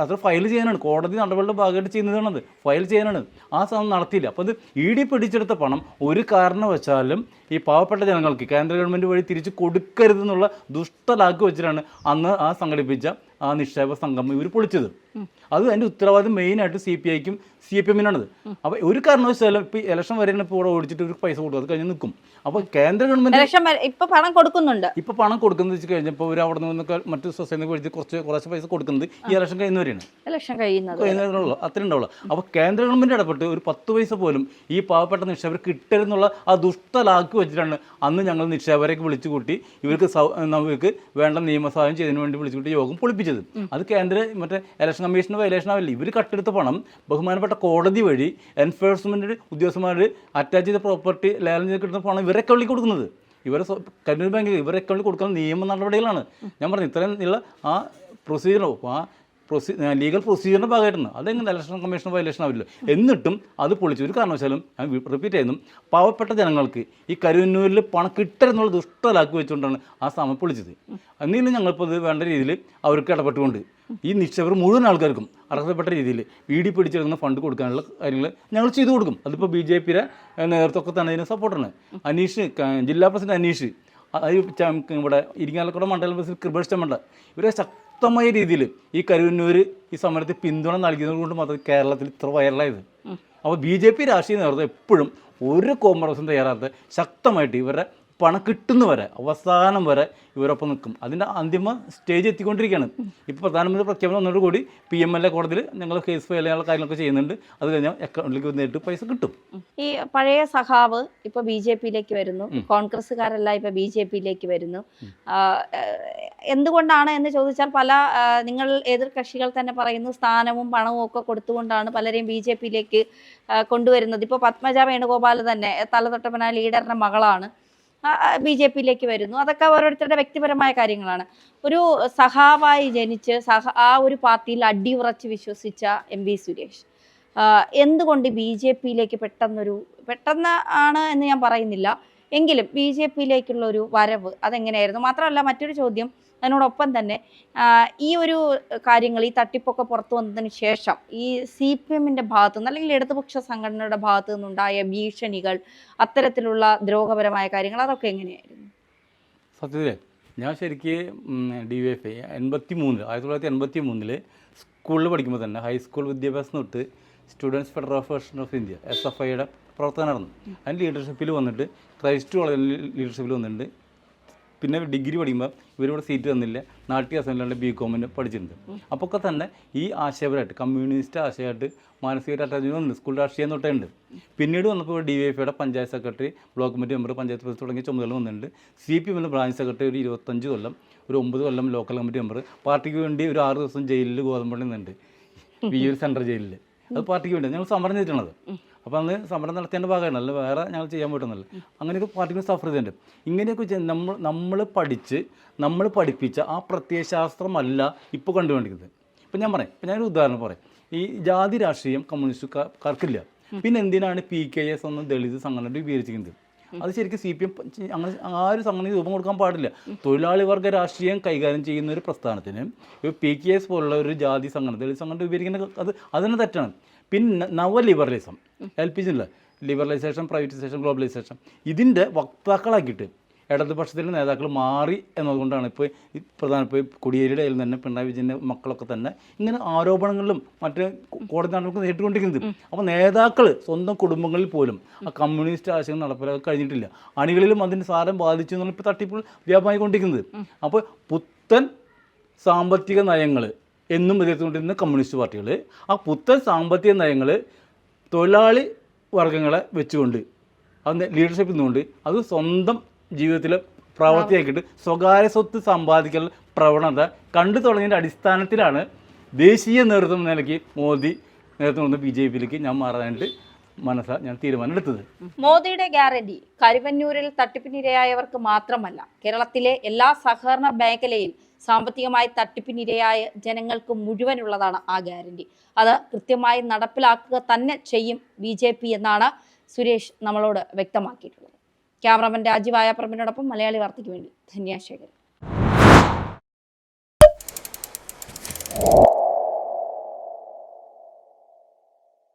അത് ഫയൽ ചെയ്യാനാണ്. കോടതി നടപടികളുടെ ഭാഗമായിട്ട് ചെയ്യുന്നതാണത്. ഫയൽ ചെയ്യാനാണ്. ആ സാധനം നടത്തിയില്ല. അപ്പോൾ അത് ഇ ഡി പിടിച്ചെടുത്ത പണം ഒരു കാരണവശാലും ഈ പാവപ്പെട്ട ജനങ്ങൾക്ക് കേന്ദ്ര ഗവൺമെന്റ് വഴി തിരിച്ച് കൊടുക്കരുതെന്നുള്ള ദുഷ്ടലാക്ക് വെച്ചിട്ടാണ് അന്ന് ആ സംഘടിപ്പിച്ച ആ നിക്ഷേപ സംഗമം ഇവർ പൊളിച്ചത്. അത് അതിന്റെ ഉത്തരവാദിത്വം മെയിനായിട്ട് സി പി ഐക്കും സി പി എമ്മിനാണത് അപ്പോൾ ഒരു കാരണവശാലും ഇപ്പോൾ ഇലക്ഷൻ വരെയാണ് ഇപ്പോൾ ഇവിടെ ഓടിച്ചിട്ട് ഒരു പൈസ കൊടുക്കും അത് കഴിഞ്ഞ് നിൽക്കും അപ്പോൾ കേന്ദ്ര ഗവൺമെന്റ് ഇലക്ഷൻ വരെ- ഇപ്പൊ പണം കൊടുക്കുന്നുണ്ട്. ഇപ്പോൾ പണം കൊടുക്കുന്നത് വെച്ച് കഴിഞ്ഞപ്പോൾ ഒരു അവിടെ നിന്നൊക്കെ മറ്റു സൊസൈറ്റി മേടിച്ച് കുറച്ച് കുറച്ച് പൈസ കൊടുക്കുന്നത് ഈ ഇലക്ഷൻ കഴിയുന്നവരെയാണ് ഇലക്ഷൻ കഴിയുന്നത്. കഴിയുന്നവരുള്ളൂ അത്രയും ഉണ്ടാവുള്ളൂ അപ്പോൾ കേന്ദ്ര ഗവൺമെന്റ് ഇടപെട്ട് ഒരു പത്ത് പൈസ പോലും ഈ പാവപ്പെട്ട നിക്ഷേപർ കിട്ടരുന്നുള്ള ആ ദുഷ്ടലാക്ക് വെച്ചിട്ടാണ് അന്ന് ഞങ്ങൾ നിക്ഷേപരെയൊക്കെ വിളിച്ചു കൂട്ടി ഇവർക്ക് നമുക്ക് വേണ്ട നിയമസഹായം ചെയ്തതിന് വേണ്ടി വിളിച്ചു കൂട്ടി യോഗം പൊളിപ്പിച്ചത്. അത് കേന്ദ്ര മറ്റേ ഇലക്ഷൻ കമ്മീഷന് വയലേഷൻ ആവില്ല. ഇവർ കട്ടെടുത്ത പണം. ബഹുമാനപ്പെട്ട കോടതി വഴി എൻഫോഴ്സ്മെന്റ് ഉദ്യോഗസ്ഥന്മാർ അറ്റാച്ച് ചെയ്ത പ്രോപ്പർട്ടി ലേലം ചെയ്ത് കിട്ടുന്ന പണം ഇവരൊക്കെ കള്ളി കൊടുക്കുന്നത്. ഇവരെ കന്നൂർ ബാങ്കിൽ ഇവരെ അക്കൗണ്ടിൽ കൊടുക്കുന്ന നിയമ നടപടികളാണ്. ഞാൻ പറഞ്ഞു ഇത്രയും ഉള്ള ആ പ്രൊസീജിയറോ ആ പ്രൊസീ ലീഗൽ പ്രൊസീജിയറിന്റെ ഭാഗമായിട്ടാണ്. അതെങ്ങനെ ഇലക്ഷൻ കമ്മീഷൻ വയലേഷൻ ആവില്ല എന്നിട്ടും അത് പൊളിച്ചു. ഒരു കാരണവശാലും ഞാൻ റിപ്പീറ്റ് ചെയ്യുന്നു. പാവപ്പെട്ട ജനങ്ങൾക്ക് ഈ കരുവന്നൂരിൽ പണം കിട്ടരുന്നുള്ള ദുഷ്ടലാക്കി വെച്ചുകൊണ്ടാണ് ആ സമയം പൊളിച്ചത്. എന്തെങ്കിലും ഞങ്ങളിപ്പോൾ ഇത് വേണ്ട രീതിയിൽ അവർക്ക് ഇടപെട്ടുകൊണ്ട് ഈ നിക്ഷേപർ മുഴുവൻ ആൾക്കാർക്കും അർഹതപ്പെട്ട രീതിയിൽ വി ഡി പിടിച്ചെടുക്കുന്ന ഫണ്ട് കൊടുക്കാനുള്ള കാര്യങ്ങൾ ഞങ്ങൾ ചെയ്തു കൊടുക്കും. അതിപ്പോൾ ബി ജെ പിയുടെ നേതൃത്വമൊക്കെ തന്നെ ഇതിന് സപ്പോർട്ടാണ് അനീഷ് ജില്ലാ പ്രസിഡന്റ് അനീഷ് അത് ഇവിടെ ഇരിങ്ങാലക്കുട മണ്ഡലം പ്രസിഡന്റ് കൃപേഷ് ചമ്മണ്ട ഇവരെ ശക്തമായ രീതിയിൽ ഈ കരുവന്നൂർ ഈ സമരത്തിൽ പിന്തുണ നൽകിയത് കൊണ്ട് മാത്രം കേരളത്തിൽ ഇത്ര വൈറലായത് അപ്പോൾ ബി ജെ പി രാഷ്ട്രീയ നേതൃത്വം എപ്പോഴും ഒരു കോംപ്രമൈസും തയ്യാറാത്ത ശക്തമായിട്ട് ഇവരുടെ പണം കിട്ടുന്ന വരെ അവസാനം വരെ ഇവരൊപ്പം നിൽക്കും. അതിന്റെ അന്തിമ സ്റ്റേജ് എത്തിക്കൊണ്ടിരിക്കുകയാണ്. ഇപ്പോൾ പ്രധാനമന്ത്രി പ്രഖ്യാപനം വന്നതോട് കൂടി പി എം എൽ എ കോടതിയിൽ ഞങ്ങൾ കേസ് ഫയൽ ചെയ്യാനുള്ള കാര്യങ്ങളൊക്കെ ചെയ്യുന്നുണ്ട്. അത് കഴിഞ്ഞാൽ അക്കൗണ്ടിലേക്ക് നേരിട്ട് പൈസ കിട്ടും. ഈ പഴയ സഹാവ് ഇപ്പോൾ ബി ജെ പിയിലേക്ക് വരുന്നു. കോൺഗ്രസ്സുകാരെല്ലാം ഇപ്പോൾ ബി ജെ പിയിലേക്ക് വരുന്നു. എന്തുകൊണ്ടാണ് എന്ന് ചോദിച്ചാൽ പല നിങ്ങൾ എതിർ കക്ഷികൾ തന്നെ പറയുന്നു സ്ഥാനവും പണവും ഒക്കെ കൊടുത്തുകൊണ്ടാണ് പലരെയും ബി ജെ പിയിലേക്ക് കൊണ്ടുവരുന്നത്. ഇപ്പോൾ പത്മജ വേണുഗോപാൽ തന്നെ തലതൊട്ടപ്പന ലീഡറിന്റെ മകളാണ്. ബി ജെ പിയിലേക്ക് വരുന്നു. അതൊക്കെ ഓരോരുത്തരുടെ വ്യക്തിപരമായ കാര്യങ്ങളാണ്. ഒരു സഹാവായി ജനിച്ച് സഹ ആ ഒരു പാർട്ടിയിൽ അടിയുറച്ച് വിശ്വസിച്ച എം വി സുരേഷ്. എന്തുകൊണ്ട് ബി ജെ പിയിലേക്ക് പെട്ടെന്നൊരു പെട്ടെന്ന് ആണ് എന്ന് ഞാൻ പറയുന്നില്ല. എങ്കിലും ബി ജെ പിയിലേക്കുള്ള ഒരു വരവ് അതെങ്ങനെയായിരുന്നു? മാത്രമല്ല മറ്റൊരു ചോദ്യം അതിനോടൊപ്പം തന്നെ ഈ ഒരു കാര്യങ്ങൾ ഈ തട്ടിപ്പൊക്കെ പുറത്തു വന്നതിന് ശേഷം ഈ സി പി എമ്മിന്റെ ഭാഗത്തു നിന്ന് അല്ലെങ്കിൽ ഇടതുപക്ഷ സംഘടനയുടെ ഭാഗത്തു നിന്നുണ്ടായ ഭീഷണികൾ അത്തരത്തിലുള്ള ദ്രോഹപരമായ കാര്യങ്ങൾ അതൊക്കെ എങ്ങനെയായിരുന്നു? സത്യത്തിൽ ഞാൻ ശരിക്കും ഡി വൈ എഫ് ഐ എൺപത്തി മൂന്നിൽ ആയിരത്തി തൊള്ളായിരത്തി എൺപത്തി മൂന്നിൽ സ്കൂളിൽ പഠിക്കുമ്പോൾ തന്നെ ഹൈസ്കൂൾ വിദ്യാഭ്യാസം തൊട്ട് students federation of India S F ഐയുടെ പ്രവർത്തനം നടന്നു അതിന്റെ ലീഡർഷിപ്പിൽ വന്നിട്ട് ക്രൈസ്റ്റ് കോളേജിൽ ലീഡർഷിപ്പിൽ വന്നിട്ടുണ്ട്. പിന്നെ ഡിഗ്രി പഠിക്കുമ്പോൾ ഇവരിവിടെ സീറ്റ് തന്നില്ല. നാട്ടിക അസംബ്ലിയുടെ ബി കോമിന് പഠിച്ചിട്ടുണ്ട്. അപ്പോൾ ഒക്കെ തന്നെ ഈ ആശയപരമായിട്ട് കമ്മ്യൂണിസ്റ്റ് ആശയമായിട്ട് മാനസികമായിട്ട് അറ്റാച്ച് വന്നിട്ടുണ്ട്. സ്കൂൾ രാഷ്ട്രീയം തൊട്ടേ ഉണ്ട്. പിന്നീട് വന്നപ്പോൾ D Y എഫയുടെ panchayat secretary block committee member panchayat president തുടങ്ങിയ ചുമതല വന്നിട്ടുണ്ട്. സി പി എമ്മിന്റെ ബ്രാഞ്ച് സെക്രട്ടറി ഒരു ഇരുപത്തഞ്ച് കൊല്ലം ഒരു ഒമ്പത് കൊല്ലം ലോക്കൽ കമ്മിറ്റി മെമ്പർ പാർട്ടിക്ക് വേണ്ടി ഒരു ആറ് ദിവസം ജയിലിൽ ഗോതമ്പള്ളി നിന്നുണ്ട് ഒരു സെൻട്രൽ ജയിലിൽ അത് പാർട്ടിക്ക് വേണ്ടി. ഞങ്ങൾ സമരം ചെയ്തിട്ടുള്ളത്. അപ്പോൾ അന്ന് സമരം നടത്തേണ്ട ഭാഗമാണ് അല്ല വേറെ ഞങ്ങൾ ചെയ്യാൻ പറ്റുന്നില്ല അങ്ങനെയൊക്കെ പാർട്ടിക്ക് സഫർ ചെയ്തിട്ടുണ്ട് ഇങ്ങനെയൊക്കെ നമ്മൾ നമ്മൾ പഠിച്ച് നമ്മൾ പഠിപ്പിച്ച ആ പ്രത്യയശാസ്ത്രമല്ല ഇപ്പോൾ കണ്ടുകൊണ്ടിരിക്കുന്നത്. ഇപ്പം ഞാൻ പറയാം. ഇപ്പം ഞാനൊരു ഉദാഹരണം പറയാം. ഈ ജാതി രാഷ്ട്രീയം കമ്മ്യൂണിസ്റ്റുകാർക്കില്ല പിന്നെ എന്തിനാണ് പി കെ എസ് എന്ന ദളിത് സംഘടന രൂപീകരിച്ചിരിക്കുന്നത്? അത് ശരിക്കും സി പി എം അങ്ങനെ ആ ഒരു സംഗതി രൂപം കൊടുക്കാൻ പാടില്ല. തൊഴിലാളി വർഗ രാഷ്ട്രീയം കൈകാര്യം ചെയ്യുന്ന ഒരു പ്രസ്ഥാനത്തിന് പി കെ എസ് പോലുള്ള ഒരു ജാതി സംഘടന സംഘടന രൂപീകരിക്കുന്ന അത് അതിന് തെറ്റാണ്. പിന്നെ നവ ലിബറലിസം എൽ പി ജിയിലുള്ള ലിബറലൈസേഷൻ പ്രൈവറ്റൈസേഷൻ ഗ്ലോബലൈസേഷൻ. ഇതിന്റെ വക്താക്കളാക്കിയിട്ട് ഇടതുപക്ഷത്തിലെ നേതാക്കൾ മാറി എന്നതുകൊണ്ടാണ് ഇപ്പോൾ പ്രധാന ഇപ്പോൾ കൊടിയേരിയുടെ കയ്യിൽ തന്നെ പിണറായി വിജയന്റെ മക്കളൊക്കെ തന്നെ ഇങ്ങനെ ആരോപണങ്ങളിലും മറ്റ് കോടതി നടപടികൾ നേരിട്ടുകൊണ്ടിരിക്കുന്നത്. അപ്പോൾ നേതാക്കൾ സ്വന്തം കുടുംബങ്ങളിൽ പോലും ആ കമ്മ്യൂണിസ്റ്റ് ആശയം നടപ്പിലാക്കാൻ കഴിഞ്ഞിട്ടില്ല. അണികളിലും അതിന്റെ സാരം ബാധിച്ചു എന്നുള്ള ഇപ്പോൾ തട്ടിപ്പുകൾ വ്യാപമായിക്കൊണ്ടിരിക്കുന്നത് അപ്പോൾ പുത്തൻ സാമ്പത്തിക നയങ്ങൾ എന്നും എതിർത്തുകൊണ്ടിരുന്ന കമ്മ്യൂണിസ്റ്റ് പാർട്ടികൾ ആ പുത്തൻ സാമ്പത്തിക നയങ്ങൾ തൊഴിലാളി വർഗങ്ങളെ വെച്ചുകൊണ്ട് അത് ലീഡർഷിപ്പ് നിന്നുകൊണ്ട് അത് സ്വന്തം ജീവിതത്തിൽ പ്രവർത്തിയാക്കിയിട്ട് സ്വകാര്യ സ്വത്ത് സമ്പാദിക്കൽ പ്രവണത കണ്ടു തുടങ്ങിയതിന്റെ അടിസ്ഥാനത്തിലാണ് ദേശീയ നേതൃത്വം നിലയ്ക്ക് മോദി നേതൃത്വം കൊടുത്ത ബി ജെ പിയിലേക്ക് ഞാൻ മാറാനായിട്ട് മനസ്സാ ഞാൻ തീരുമാനമെടുത്തത്. മോദിയുടെ ഗ്യാരണ്ടി കരുവന്നൂരിൽ തട്ടിപ്പിനിരയായവർക്ക് മാത്രമല്ല കേരളത്തിലെ എല്ലാ സഹകരണ മേഖലയിൽ സാമ്പത്തികമായി തട്ടിപ്പിനിരയായ ജനങ്ങൾക്ക് മുഴുവനുള്ളതാണ് ആ ഗ്യാരണ്ടി. അത് കൃത്യമായി നടപ്പിലാക്കുക തന്നെ ചെയ്യും ബി എന്നാണ് സുരേഷ് നമ്മളോട് വ്യക്തമാക്കിയിട്ടുള്ളത്. ക്യാമറമാൻ രാജീവായ പ്രമിനോടൊപ്പം മലയാളി വാർത്തയ്ക്ക് വേണ്ടി ധന്യാശേഖരൻ.